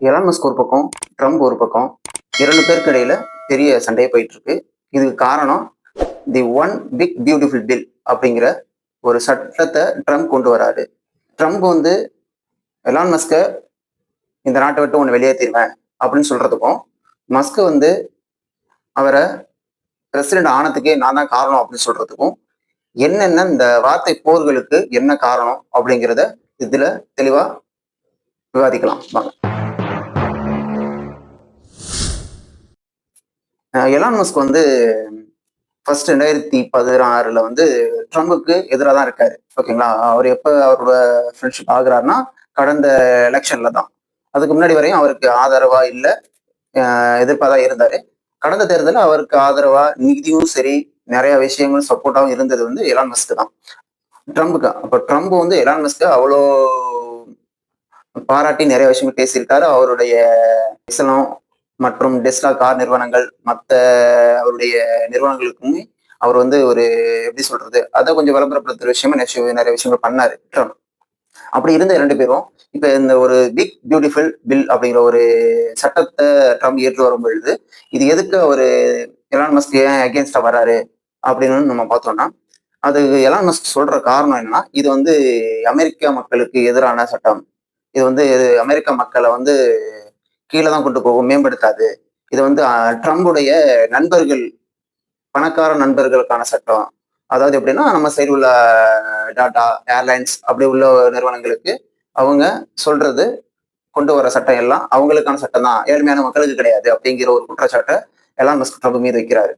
Elon Musk ஒரு பக்கம் Trump ஒரு பக்கம் இரண்டு பேருக்கு இடையில பெரிய சண்டையே போயிட்டு இருக்கு இதுக்கு காரணம் the one big beautiful bill அப்படிங்கிற ஒரு சட்டத்தை ட்ரம்ப் கொண்டு வராரு. ட்ரம்ப் வந்து எலான் மஸ்க இந்த நாட்டை விட்டு ஒன்று வெளியேற்றிடுவேன் அப்படின்னு சொல்றதுக்கும் மஸ்க் வந்து அவரை பிரசிடென்ட் ஆனதுக்கே நான் தான் காரணம் அப்படின்னு சொல்றதுக்கும் என்னென்ன இந்த வார்த்தை போர்களுக்கு என்ன காரணம் அப்படிங்கிறத இதுல தெளிவா விவாதிக்கலாம். வாங்க. எலான் மஸ்க் வந்து ஃபர்ஸ்ட் ரெண்டாயிரத்தி பதினாறுல வந்து ட்ரம்புக்கு எதிராக தான் இருக்காரு. ஓகேங்களா? அவர் எப்போ அவரோட ஃப்ரெண்ட்ஷிப் ஆகுறாருன்னா கடந்த எலெக்ஷன்ல தான். அதுக்கு முன்னாடி வரையும் அவருக்கு ஆதரவா இல்லை எதிர்ப்பாக தான் இருந்தாரு. கடந்த தேர்தலில் அவருக்கு ஆதரவா நிதியும் சரி நிறைய விஷயங்களும் சப்போர்ட்டாகவும் இருந்தது வந்து எலான் மஸ்க்கு தான். ட்ரம்புக்கு அப்போ ட்ரம்ப் வந்து எலான் மஸ்க்கு அவ்வளோ பாராட்டி நிறைய விஷயங்கள் பேசியிருக்காரு. அவருடைய இசலம் மற்றும் டெஸ்லா கார் நிறுவனங்கள் மற்ற அவருடைய நிறுவனங்களுக்குமே அவர் வந்து ஒரு எப்படி சொல்றது அதை கொஞ்சம் விளம்பரப்படுத்துற விஷயமா நிறைய நிறைய விஷயங்கள் பண்ணாரு ட்ரம்ப் அப்படி இருந்த ரெண்டு பேரும் இப்ப இந்த ஒரு பிக் பியூட்டிஃபுல் பில் அப்படிங்கிற ஒரு சட்டத்தை ட்ரம்ப் ஏற்று வரும் பொழுது இது எதுக்கு அவரு எலான் மஸ்க் ஏன் அகேன்ஸ்டா வராரு அப்படின்னு நம்ம பார்த்தோம்னா அது எலான் மஸ்க் சொல்ற காரணம் என்னன்னா இது வந்து அமெரிக்க மக்களுக்கு எதிரான சட்டம். இது வந்து அமெரிக்க மக்களை வந்து கீழே தான் கொண்டு போகும் மேம்படுத்தாது. இது வந்து ட்ரம்புடைய நண்பர்கள் பணக்கார நண்பர்களுக்கான சட்டம். அதாவது எப்படின்னா நம்ம சைடு உள்ள டாட்டா ஏர்லைன்ஸ் அப்படி உள்ள நிறுவனங்களுக்கு அவங்க சொல்றது கொண்டு வர சட்டம் எல்லாம் அவங்களுக்கான சட்டம் தான் ஏழ்மையான மக்களுக்கு கிடையாது அப்படிங்கிற ஒரு குற்றச்சாட்டை எல்லாம் மஸ்க் ட்ரம்ப் மீது வைக்கிறாரு.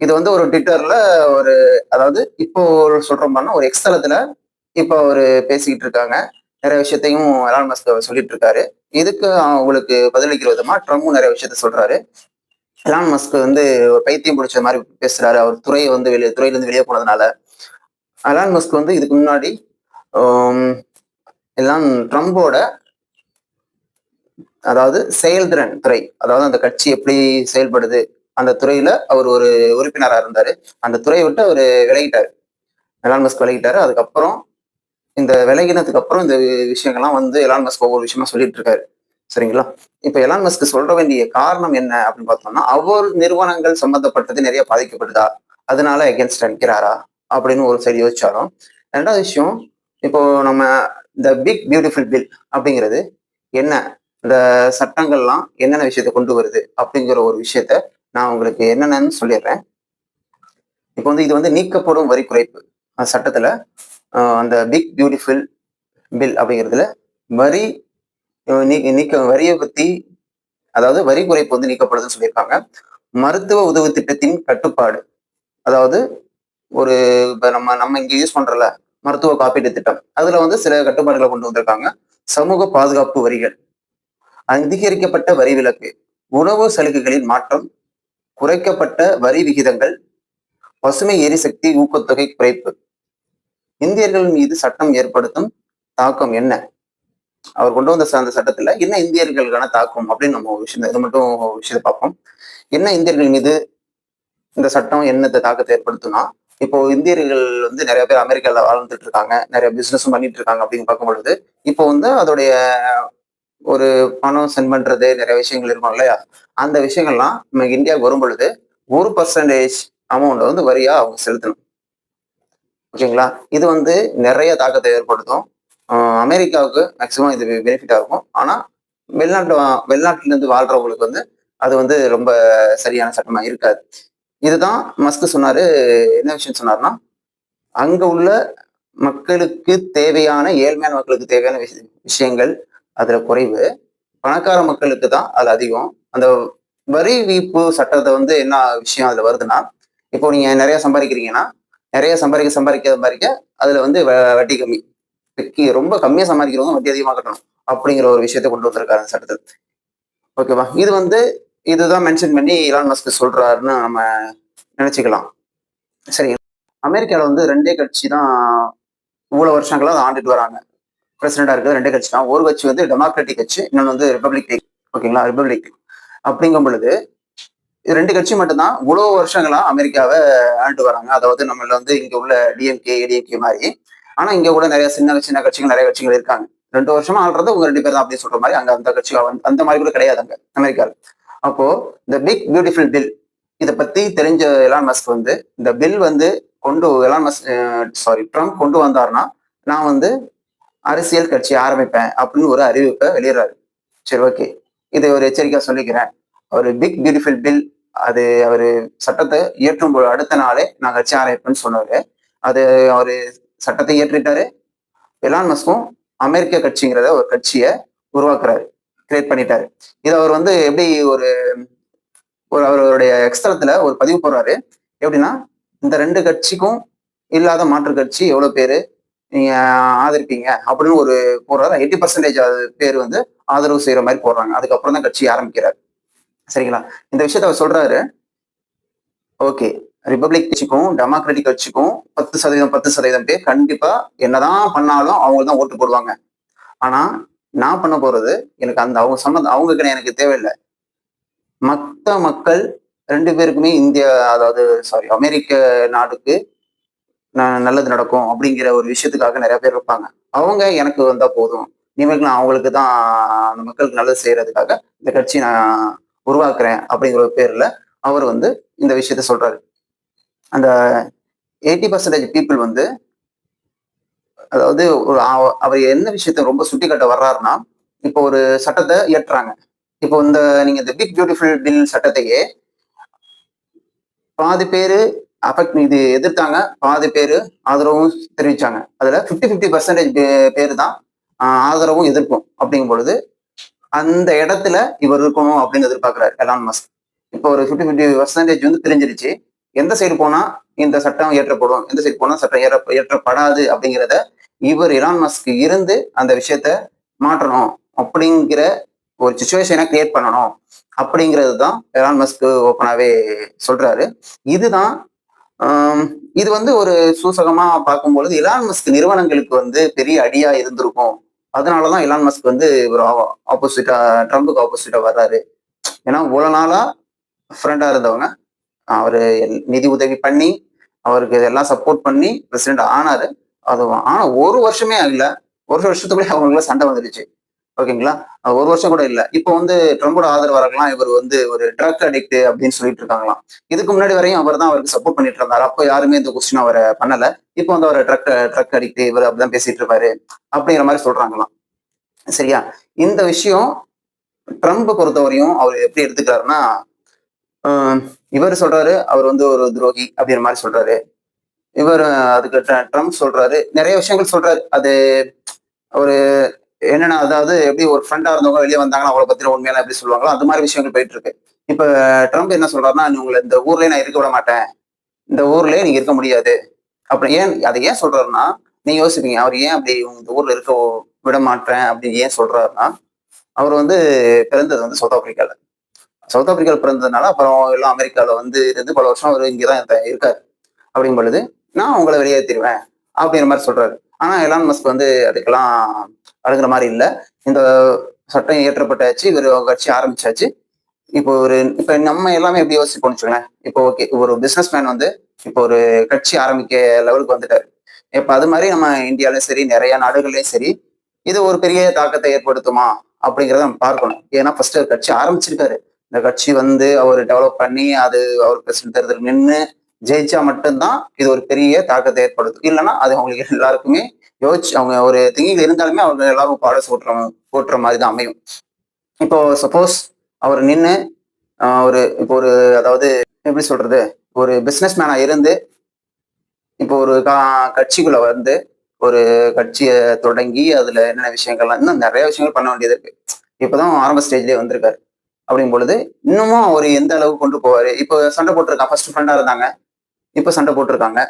இது வந்து ஒரு ட்விட்டர்ல ஒரு அதாவது இப்போ சொல்றோம்னா ஒரு எக்ஸ்தலத்துல இப்போ ஒரு பேசிக்கிட்டு இருக்காங்க. நிறைய விஷயத்தையும் எலான் மஸ்க் சொல்லிட்டு இருக்காரு இதுக்கு அவங்களுக்கு பதிலளிக்கிற விதமா ட்ரம்பும் நிறைய விஷயத்த சொல்றாரு. எலான் மஸ்க் வந்து ஒரு பைத்தியம் பிடிச்ச மாதிரி பேசுறாரு. அவர் துறையை வந்து வெளியே துறையில இருந்து வெளியே போனதுனால. எலான் மஸ்க் வந்து இதுக்கு முன்னாடி ஆம், எல்லாம் ட்ரம்போட அதாவது செயல்திறன் துறை அதாவது அந்த கட்சி எப்படி செயல்படுது அந்த துறையில அவர் ஒரு உறுப்பினராக இருந்தாரு. அந்த துறையை விட்டு அவர் விலகிட்டாரு. Elon Musk விலகிட்டாரு. அதுக்கப்புறம் இந்த விலகினதுக்கு அப்புறம் இந்த விஷயங்கள்லாம் வந்து எலான் மஸ்க் ஒவ்வொரு விஷயமா சொல்லிட்டு இருக்காரு. சரிங்களா? இப்ப எலான் மஸ்க் சொல்ற வேண்டிய காரணம் என்ன அப்படின்னு பார்த்தோம்னா அவர் நிறுவனங்கள் சம்பந்தப்பட்டது நிறைய பாதிக்கப்படுதா? அதனால எகென்ஸ்ட் அடிக்கிறாரா? அப்படின்னு ஒரு சைடு யோசிச்சாலும் ரெண்டாவது விஷயம் இப்போ நம்ம இந்த பிக் பியூட்டிஃபுல் பில் அப்படிங்கிறது என்ன? இந்த சட்டங்கள்லாம் என்னென்ன விஷயத்தை கொண்டு வருது? அப்படிங்கிற ஒரு விஷயத்த நான் உங்களுக்கு என்னென்னு சொல்லிடுறேன். இப்போ வந்து இது வந்து நீக்கப்படும் வரி குறைப்பு. சட்டத்துல அந்த பிக் பியூட்டிஃபுல் பில் அப்படிங்கிறதுல வரி நீக்க வரியை பற்றி அதாவது வரி குறைப்பு வந்து நீக்கப்படுதுன்னு சொல்லியிருக்காங்க. மருத்துவ உதவி திட்டத்தின் கட்டுப்பாடு. அதாவது ஒரு இப்போ நம்ம நம்ம இங்கே யூஸ் பண்ணுறல மருத்துவ காப்பீட்டு திட்டம். அதில் வந்து சில கட்டுப்பாடுகளை கொண்டு வந்திருக்காங்க. சமூக பாதுகாப்பு வரிகள். அதிகரிக்கப்பட்ட வரி விலக்கு. உணவு சலுகைகளின் மாற்றம். குறைக்கப்பட்ட வரி விகிதங்கள். பசுமை எரிசக்தி ஊக்கத்தொகை குறைப்பு. இந்தியர்கள் மீது சட்டம் ஏற்படுத்தும் தாக்கம் என்ன? அவர் கொண்டு வந்த அந்த சட்டத்துல என்ன இந்தியர்களுக்கான தாக்கம் அப்படின்னு நம்ம விஷயம் இது மட்டும் விஷயத்தை பார்ப்போம். என்ன இந்தியர்கள் மீது இந்த சட்டம் என்னத்த தாக்கத்தை ஏற்படுத்தும்னா இப்போ இந்தியர்கள் வந்து நிறைய பேர் அமெரிக்கால வாழ்ந்துட்டு இருக்காங்க நிறைய பிசினஸும் பண்ணிட்டு இருக்காங்க அப்படின்னு பார்க்கும் பொழுது இப்போ வந்து அதோடைய ஒரு பணம் சென்ட் பண்றது நிறைய விஷயங்கள் இருக்கும் இல்லையா? அந்த விஷயங்கள்லாம் நம்ம இந்தியாவுக்கு வரும் பொழுது ஒரு பர்சன்டேஜ் அமௌண்ட் வந்து வரியா அவங்க செலுத்தணும். ஓகேங்களா? இது வந்து நிறைய தாக்கத்தை ஏற்படுத்தும். அமெரிக்காவுக்கு மேக்சிமம் இது பெனிஃபிட்டாக இருக்கும். ஆனால் வெளிநாட்டு வெளிநாட்டிலேருந்து வாழ்கிறவங்களுக்கு வந்து அது வந்து ரொம்ப சரியான சட்டமாக இருக்காது. இதுதான் மஸ்க் சொன்னார். என்ன விஷயம் சொன்னார்னா அங்கே உள்ள மக்களுக்கு தேவையான ஏழ்மையான மக்களுக்கு தேவையான விஷயங்கள் அதில் குறைவு. பணக்கார மக்களுக்கு தான் அது அதிகம். அந்த வரி வீப்பு சட்டத்தை வந்து என்ன விஷயம் அதில் வருதுன்னா இப்போ நீங்கள் நிறைய சம்பாதிக்கிறீங்கன்னா நிறைய சம்பாதிக்க சம்பாதிக்க சம்பாதிக்க அதுல வந்து வ- வட்டி கம்மி. கி- ரொம்ப கம்மியாக சம்பாதிக்கிறவங்க வட்டி அதிகமாக கட்டணும் அப்படிங்கிற ஒரு விஷயத்தை கொண்டு வந்திருக்காரு அந்த சட்டத்தில். ஓகேவா இது வந்து இதுதான் மென்ஷன் பண்ணி இலான் மஸ்க் சொல்றாருன்னு நம்ம நினைச்சுக்கலாம். சரி. அமெரிக்காவில் வந்து ரெண்டே கட்சி தான் இவ்வளோ வருஷங்களாக அதை ஆண்டுட்டு வராங்க. பிரசிடண்டாக இருக்கிறது ரெண்டே கட்சி தான். ஒரு கட்சி வந்து டெமோக்ராட்டிக் கட்சி இன்னொன்று வந்து ரிப்பப்ளிக் ஓகேங்களா ரிப்பப்ளிக் அப்படிங்கும் பொழுது இது ரெண்டு கட்சி மட்டும்தான். இவ்வளவு வருஷங்களா அமெரிக்காவை ஆண்டு வராங்க. அதாவது நம்மள வந்து இங்க உள்ள டிஎம்கே ஏடிஎம்கே மாதிரி. ஆனா இங்க கூட நிறைய சின்ன சின்ன கட்சிகள் நிறைய கட்சிகள் இருக்காங்க. ரெண்டு வருஷமா ஆள்றது உங்க ரெண்டு பேர் தான் அப்படின்னு சொல்ற மாதிரி அங்க அந்த கட்சி அந்த மாதிரி கூட கிடையாது அங்க அமெரிக்காவில் அப்போ இந்த பிக் பியூட்டிஃபுல் பில் இதை பத்தி தெரிஞ்ச எலான் மஸ்க் வந்து இந்த பில் வந்து கொண்டு எலான் மஸ்க் சாரி ட்ரம்ப் கொண்டு வந்தாருன்னா நான் வந்து அரசியல் கட்சி ஆரம்பிப்பேன் அப்படின்னு ஒரு அறிவிப்பை வெளியிடுறாரு. சரி ஓகே இதை ஒரு எச்சரிக்கையா சொல்லிக்கிறேன். ஒரு பிக் பியூட்டிஃபுல் பில் அது அவரு சட்டத்தை இயற்றும் போது அடுத்த நாளே நான் கட்சி ஆரம்பிப்பேன்னு சொன்னாரு. அது அவரு சட்டத்தை இயற்றிட்டாரு. எலான் மஸ்கும் அமெரிக்க கட்சிங்கிறத ஒரு கட்சியை உருவாக்குறாரு. கிரியேட் பண்ணிட்டாரு. இது அவர் வந்து எப்படி ஒரு ஒரு அவருடைய எக்ஸ்தலத்துல ஒரு பதிவு போடுறாரு. எப்படின்னா இந்த ரெண்டு கட்சிக்கும் இல்லாத மாற்று கட்சி எவ்வளவு பேரு நீங்க ஆதரிப்பீங்க அப்படின்னு ஒரு போடுறாரு. எயிட்டி பர்சன்டேஜ் பேர் வந்து ஆதரவு செய்யற மாதிரி போடுறாங்க. அதுக்கப்புறம் தான் கட்சி ஆரம்பிக்கிறார். சரிங்களா? இந்த விஷயத்த அவர் சொல்றாரு. ஓகே. ரிப்பப்ளிக் கட்சிக்கும் டெமோக்ராட்டிக் கட்சிக்கும் பத்து சதவீதம் பத்து சதவீதம் பேர் கண்டிப்பா என்னதான் பண்ணாலும் அவங்க தான் ஓட்டு போடுவாங்க. ஆனா நான் பண்ண போறது எனக்கு அந்த அவங்க சம்மந்தம் அவங்க எனக்கு தேவையில்லை. மத்த மக்கள் ரெண்டு பேருக்குமே இந்தியா அதாவது சாரி அமெரிக்க நாடுக்கு நல்லது நடக்கும் அப்படிங்கிற ஒரு விஷயத்துக்காக நிறைய பேர் இருப்பாங்க. அவங்க எனக்கு வந்தா போதும். இனிமேல் நான் அவங்களுக்கு தான் அந்த மக்களுக்கு நல்லது செய்யறதுக்காக இந்த கட்சி நான் உருவாக்குறேன் அப்படிங்கிற ஒரு பேர்ல அவர் வந்து இந்த விஷயத்த சொல்றாரு. அந்த எயிட்டி பர்சன்டேஜ் பீப்புள் வந்து அதாவது ஒரு அவ- அவர் என்ன விஷயத்த ரொம்ப சுட்டி காட்ட வர்றாருன்னா இப்போ ஒரு சட்டத்தை இயற்றுறாங்க. இப்போ இந்த நீங்க இந்த பிக் பியூட்டிஃபுல் பில் சட்டத்தையே பாதி பேரு அஃபெக்ட் இது எதிர்த்தாங்க பாதி பேரு ஆதரவும் தெரிவிச்சாங்க. அதுல 50 ஃபிஃப்டி பர்சன்டேஜ் பேர் தான் ஆதரவும் எதிர்ப்பும் அப்படிங்கும் பொழுது அந்த இடத்துல இவர் இருக்கணும் அப்படின்னு எதிர்பார்க்கிறார் எலான் மஸ்க். இப்போ ஒரு 50 ஃபிஃப்டி பர்சன்டேஜ் வந்து தெரிஞ்சிருச்சு எந்த சைடு போனா இந்த சட்டம் இயற்றப்படும் எந்த சைடு போனா சட்டம் ஏற ஏற்றப்படாது அப்படிங்கிறத இவர் எலான் மஸ்க் இருந்து அந்த விஷயத்த மாற்றணும் அப்படிங்கிற ஒரு சுச்சுவேஷனை கிரியேட் பண்ணணும் அப்படிங்கிறது தான் எலான் மஸ்க் ஓப்பனாகவே சொல்றாரு. இதுதான் இது வந்து ஒரு சூசகமா பார்க்கும்பொழுது எலான் மஸ்க் நிறுவனங்களுக்கு வந்து பெரிய அடியா இருந்திருக்கும். அதனாலதான் இலான் மஸ்க் வந்து ஒரு ஆப்போசிட்டா ட்ரம்புக்கு ஆப்போசிட்டா வர்றாரு. ஏன்னா இவ்வளவு நாளா ஃப்ரெண்டா இருந்தவங்க அவர் நிதி உதவி பண்ணி அவருக்கு இதெல்லாம் சப்போர்ட் பண்ணி பிரசிடென்ட் ஆனாரு. அது ஆனா ஒரு வருஷமே ஆகல ஒரு வருஷத்துக்குள்ளே அவங்களுக்குள்ள சண்டை வந்துடுச்சு. ஓகேங்களா? ஒரு வருஷம் கூட இல்லை. இப்போ வந்து ட்ரம்போட ஆதரவாளர்கள்லாம் இவர் வந்து ஒரு ட்ரக் அடிக்ட் அப்படின்னு சொல்லிட்டு இருக்காங்களாம். இதுக்கு முன்னாடி வரையும் அவர் தான் அவருக்கு சப்போர்ட் பண்ணிட்டு இருந்தார். அப்போ யாருமே இந்த கொஸ்டின் அவரை பண்ணல. இப்போ வந்து அவர் ட்ரக் ட்ரக் அடிக்ட் இவர் அப்படிதான் பேசிட்டு இருப்பாரு அப்படிங்கிற மாதிரி சொல்றாங்களாம். சரியா? இந்த விஷயம் ட்ரம்ப் பொறுத்தவரையும் அவர் எப்படி எடுத்துக்கிறாருன்னா ஆஹ் இவர் சொல்றாரு அவர் வந்து ஒரு துரோகி அப்படிங்கிற மாதிரி சொல்றாரு. இவர் அதுக்கு ட்ரம்ப் சொல்றாரு. நிறைய விஷயங்கள் சொல்றாரு. அது ஒரு என்னன்னா அதாவது எப்படி ஒரு ஃப்ரெண்டா இருந்தவங்க வெளியே வந்தாங்கன்னா அவளை பத்தின உண்மையெல்லாம் எப்படி சொல்லுவாங்களோ அந்த மாதிரி விஷயங்கள் போயிட்டு இருக்கு. இப்ப ட்ரம்ப் என்ன சொல்றாருன்னா உங்களை இந்த ஊர்லயே நான் இருக்க விட மாட்டேன். இந்த ஊர்லயே நீங்க இருக்க முடியாது. அப்படி ஏன் அதை ஏன் சொல்றாருன்னா நீங்க யோசிப்பீங்க அவர் ஏன் அப்படி இந்த ஊர்ல இருக்க விட மாட்டேன்? அப்படி ஏன் சொல்றாருன்னா அவர் வந்து பிறந்தது வந்து சவுத் ஆப்பிரிக்கால சவுத் ஆப்பிரிக்கால பிறந்ததுனால அப்புறம் எல்லாம் அமெரிக்கால வந்து இருந்து பல வருஷம் அவர் இங்கதான் இருக்க- இருக்காரு. அப்படிங்கும் பொழுது நான் உங்களை வெளியேற்றிடுவேன் அப்படிங்கிற மாதிரி சொல்றாரு. ஆனா எலான் மஸ்க் வந்து அதுக்கெல்லாம் அடங்குற மாதிரி இல்லை. இந்த சட்டம் இயற்றப்பட்டாச்சு இவர் கட்சி ஆரம்பிச்சாச்சு. இப்போ ஒரு இப்போ நம்ம எல்லாமே எப்படி யோசிப்போம்னு வச்சுக்கோங்களேன். இப்போ ஓகே ஒரு பிஸ்னஸ் மேன் வந்து இப்போ ஒரு கட்சி ஆரம்பிக்க லெவலுக்கு வந்துட்டார். இப்போ அது மாதிரி நம்ம இந்தியாலையும் சரி நிறைய நாடுகள்லையும் சரி இது ஒரு பெரிய தாக்கத்தை ஏற்படுத்துமா அப்படிங்கிறத நம்ம பார்க்கணும். ஏன்னா ஃபர்ஸ்ட் கட்சி ஆரம்பிச்சிருக்காரு. இந்த கட்சி வந்து அவர் டெவலப் பண்ணி அது அவர் பிரசிடன்ட் தேர்தல் நின்று ஜெயிச்சா மட்டும்தான் இது ஒரு பெரிய தாக்கத்தை ஏற்படுத்தும். இல்லைன்னா அது அவங்களுக்கு எல்லாருக்குமே யோசிச்சு அவங்க ஒரு திங்கில் இருந்தாலுமே அவங்க எல்லாரும் பாட சூட்டுற போட்டுற மாதிரி தான் அமையும். இப்போ சப்போஸ் அவர் நின்று ஒரு இப்போ ஒரு அதாவது எப்படி சொல்றது? ஒரு பிஸ்னஸ் மேனா இருந்து இப்போ ஒரு கா- கட்சிக்குள்ள வந்து ஒரு கட்சியை தொடங்கி அதுல என்னென்ன விஷயங்கள்லாம் இன்னும் நிறைய விஷயங்கள் பண்ண வேண்டியது இருக்கு. இப்போதான் ஆரம்ப ஸ்டேஜ்லயே வந்திருக்காரு. அப்படிங்கும் பொழுது இன்னமும் அவர் எந்த அளவுக்கு கொண்டு போவாரு? இப்போ சண்டை போட்டிருக்காங்க ஃபர்ஸ்ட் ஃப்ரெண்டா இருந்தாங்க. இப்போ சண்டை போட்டிருக்காங்க.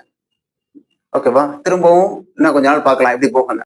ஓகேவா திரும்பவும் இன்னும் கொஞ்ச நாள் பார்க்கலாம். எப்படி போகணும்